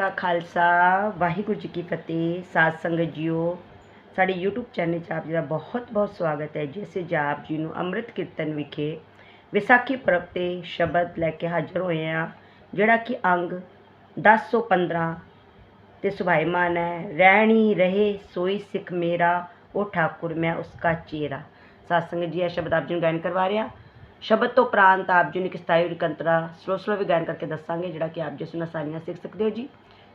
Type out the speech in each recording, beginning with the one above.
ਕਾ ਖਾਲਸਾ, ਵਾਹਿਗੁਰੂ ਜੀ ਕੀ ਫਤਿਹ, ਸਾਧ ਸੰਗਤ ਜੀਓ। ਸਾਡੇ YouTube ਚੈਨਲ 'ਚ ਆਪ ਜੀ ਦਾ ਬਹੁਤ-ਬਹੁਤ ਸਵਾਗਤ ਹੈ, ਜਿਸ ਵਿੱਚ ਆਪ ਜੀ ਨੂੰ ਅੰਮ੍ਰਿਤ ਕੀਰਤਨ ਵਿਖੇ ਵਿਸਾਖੀ ਪਰਬ ਤੇ ਸ਼ਬਦ ਲੈ ਕੇ ਹਾਜ਼ਰ ਹੋਏ ਆ ਜਿਹੜਾ ਕਿ ਅੰਗ 1015 ਤੇ ਸੁਭਾਈਮਾਨ ਹੈ, ਰਹਿਣੀ ਰਹੇ ਸੋਈ ਸਿੱਖ ਮੇਰਾ, ਉਹ ਠਾਕੁਰ ਮੈਂ ਉਸਕਾ ਚੇਰਾ। ਸਾਧ ਸੰਗਤ ਜੀ, ਇਹ ਸ਼ਬਦ ਆਪ ਜੀ ਨੂੰ ਗਾਇਨ ਕਰਵਾ ਰਿਹਾ। ਸ਼ਬਦ ਤੋਂ ਉਪਰੰਤ ਆਪ ਜੀ ਨੂੰ ਇੱਕ ਸਤਾਈ ਰਿਕੰਤਰਾ ਸਲੋ ਵੀ ਗਾਇਨ ਕਰਕੇ ਦੱਸਾਂਗੇ, ਜਿਹੜਾ ਕਿ ਆਪ ਜੀ ਸੁਣ ਆਸਾਨੀਆਂ ਸਿੱਖ ਸਕਦੇ ਹੋ ਜੀ।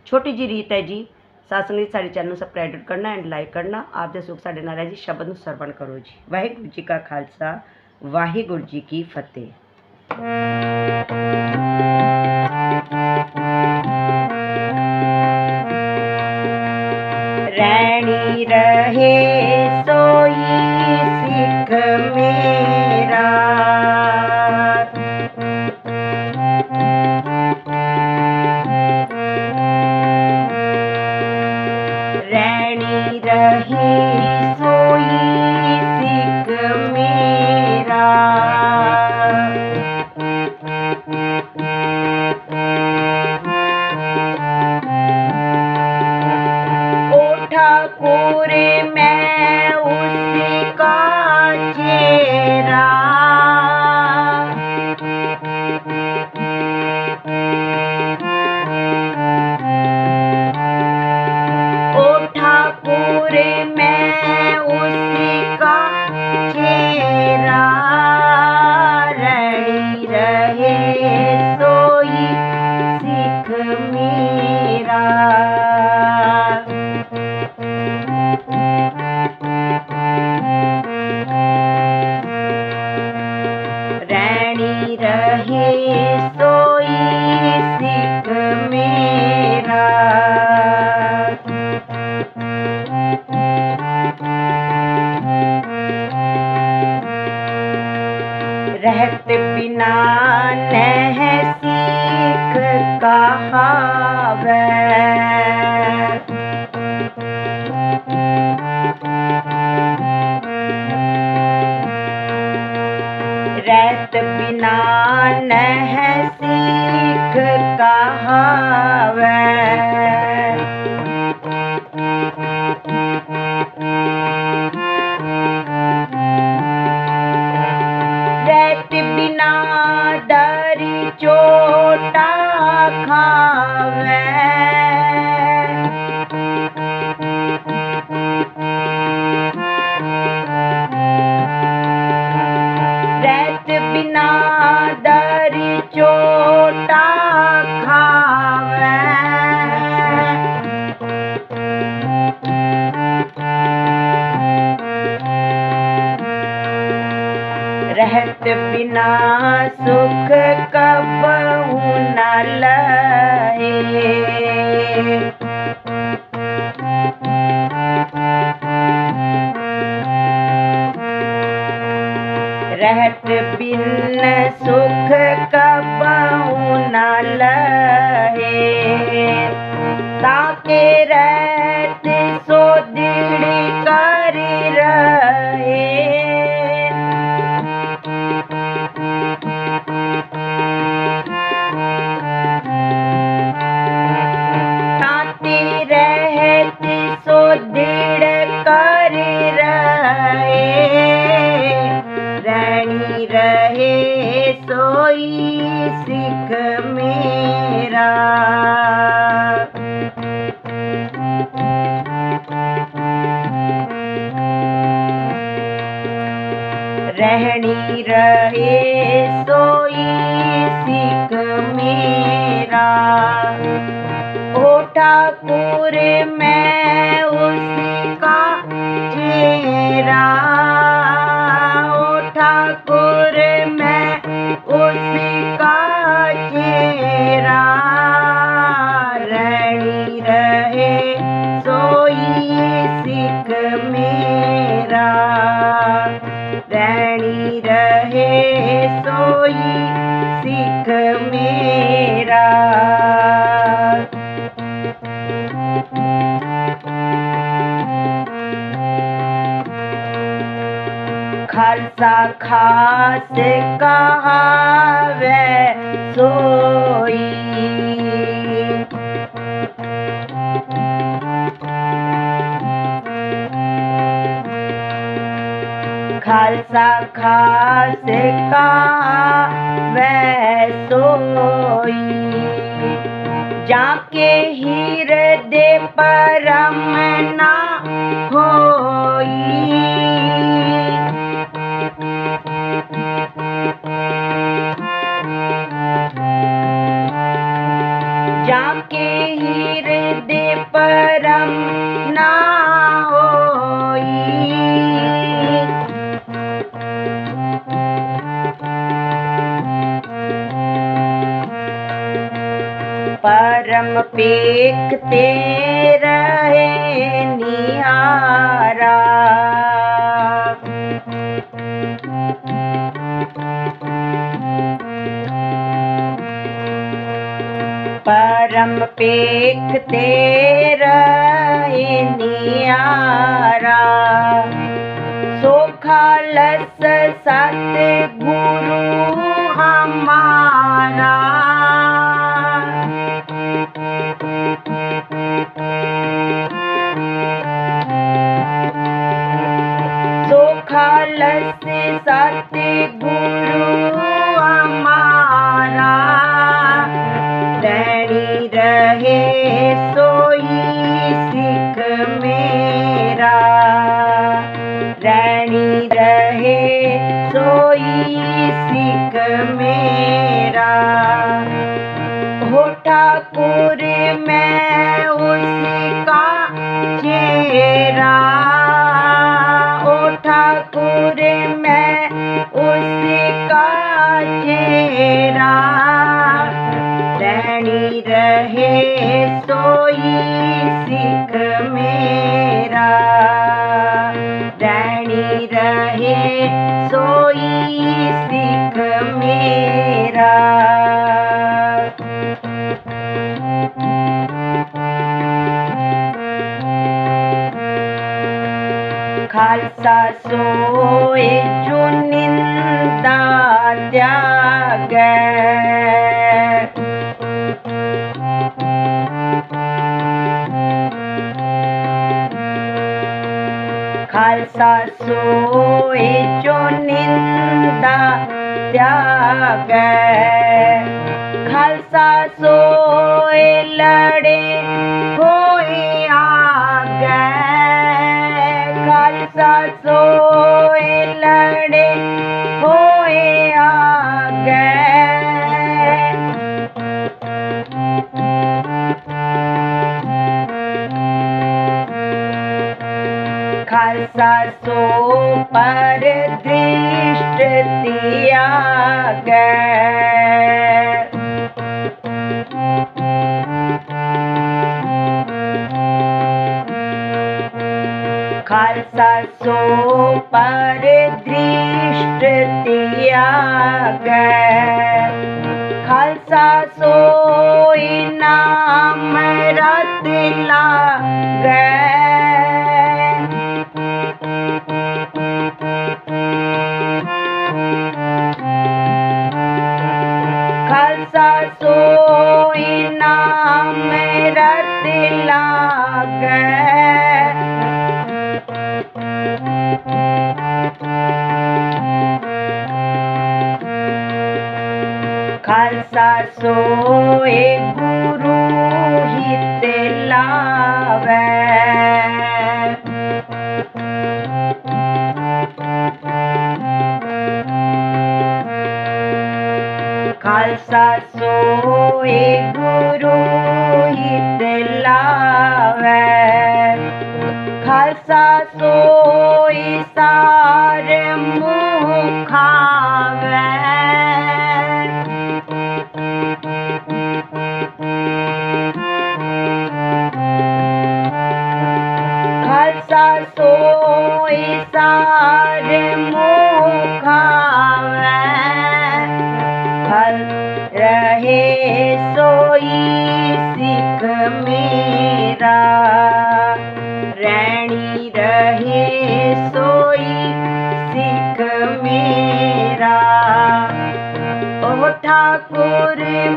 ਛੋਟੀ ਜੀ ਰੀਤ ਹੈ ਜੀ। ਸਾਧ ਸੰਗਤ ਸਾਡੇ ਚੈਨਲ ਨੂੰ ਸਬਸਕ੍ਰਾਈਬ ਕਰਨਾ ਐਂਡ ਲਾਈਕ ਕਰਨਾ। ਆਪ ਦੇ ਸੁਖ ਸਾਡੇ ਨਾਲ ਹੈ ਜੀ, ਸ਼ਬਦ ਨੂੰ ਸਰਵਣ ਕਰੋ ਜੀ। ਵਾਹਿਗੁਰੂ ਜੀ ਕਾ ਖਾਲਸਾ, ਵਾਹਿਗੁਰੂ ਜੀ ਕੀ ਫਤਿਹ। where बिना सुख कबहू न लहे रहत बिन सुख कबहू न लहे ताके रहत रहे सोई खालसा खास का वह सोई जाके हीर दे परम परम पेखते रहे निहारा। परम पेखते रहे निहारा। रैणी रहे सोई सिख मेरा। खालसा खालसा सोए जो निंदा त्याग। खालसा सोए लड़े होए आग। खालसा सोए खालसा सो पर दृष्ट त्याग खालसा सो पर दृष्ट त्याग खालसा सोई नाम रत खालसा सोए गुरु हित लावै खालसा सोए सार मुँह खावै खालसा सोए सार मुँह ओ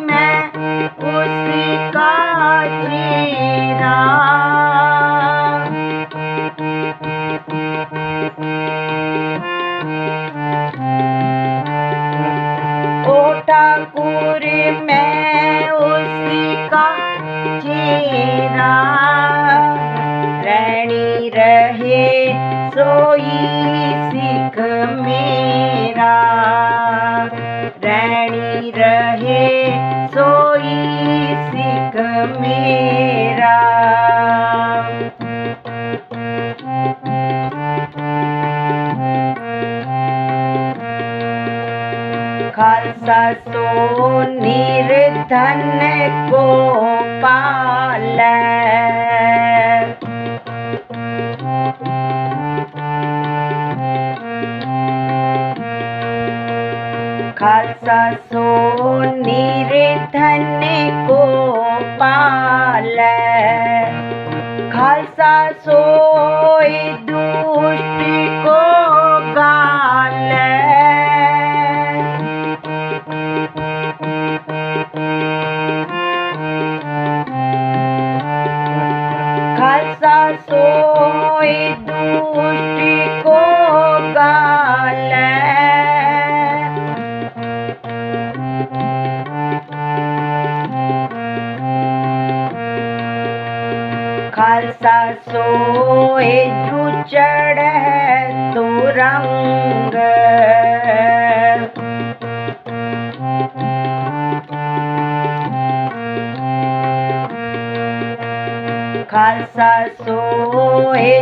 सो निर्धन को पाल। खालसा सो निर्धन को पाल। खालसा सोए दुष्ट को तो रंग खालसा सोए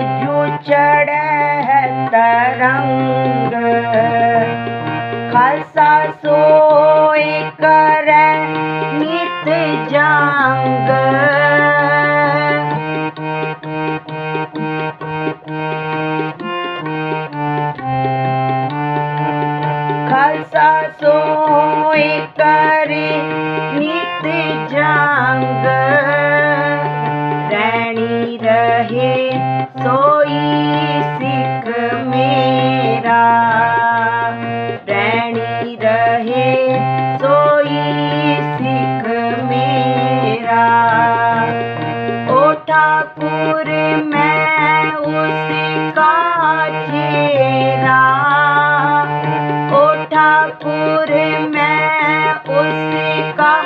ठाकुर मैं उसका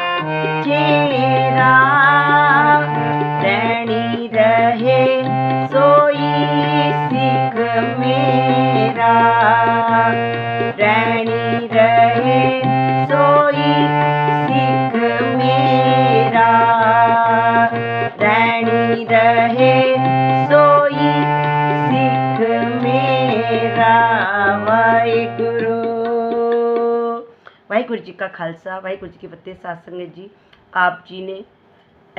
चेहरा। रैणी रहे सोई सिख मेरा। रैणी रहे सोई सिख मेरा। रैणी रहे सोई सिख मेरा। वाहे गुरु वाहगुरु जी का खालसा, वाहगुरु जी की फतेह। सात संघ जी, आप जी ने,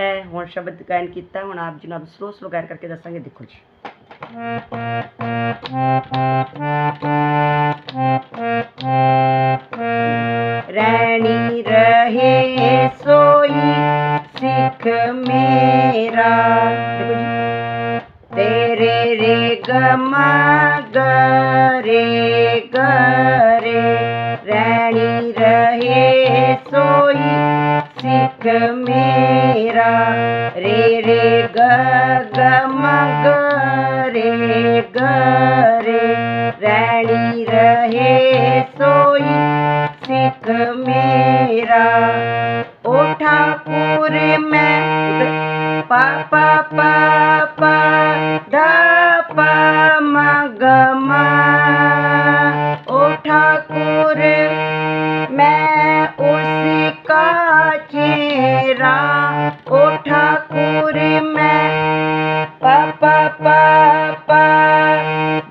ऐ हूँ शब्द गायन किया हूँ आप जी ने आप स्लो स्लो गायन करके दसागे देखो जी। रैनी रहे सोई सिख मेरा। गे गा सिख मेरा, रे रे, ग ग, म, ग, रे गरे गरे रैनी रहे सोई सिख मेरा। ओ ठाकुर मैं पा पा पा पा ध प म, ग, म। ओ ठाकुर चेहरा ओ ठाकुर, मैं पा पा पा पा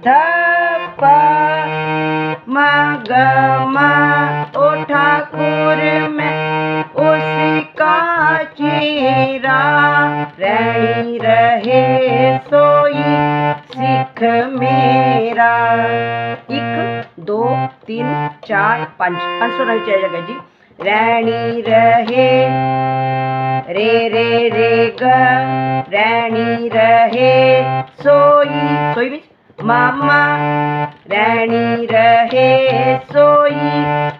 ध प म ग म ओ ठाकुर, मैं उसका चेहरा रैनी रहे, सोई सिख मेरा। एक, दो, तीन, चार, पाँच। पाँच सौ रंग चाहिए जी। रैनी रहे। रे रे रे, ग, रैनी रहे। सोई सोई बीच मामा, रैनी रहे। सोई,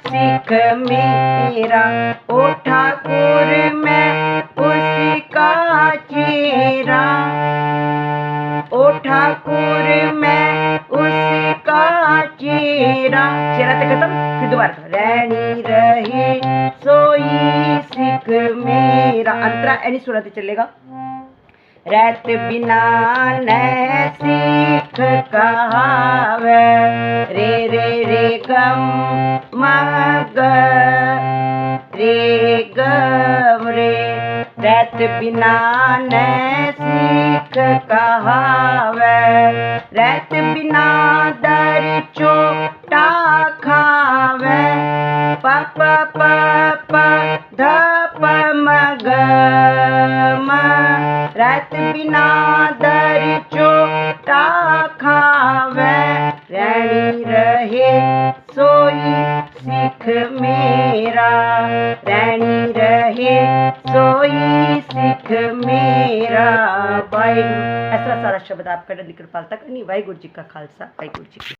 सिख मेरा। ओ ठाकुर, मैं उसका चेहरा ओ ठाकुर, मैं उसका चेहरा चेहरा तक खत्म? रैनी रहे, सोई सिख मेरा। अंतरा सुरत चलेगा। रैत बिना न सिख कहावे। रे रे रे, गम मग। रे, गम रे। रैत बिना न सिख कहावे। रैत बिना दरी प प म ग दर चोटा खावे। रहे, सोई सिख मेरा। रैणी रहे, सोई सिख मेरा। वाहिगुरु। ऐसा सारा शब्द आप करें कृपालता करनी वाहिगुरु जी का खालसा, वाहिगुरु जी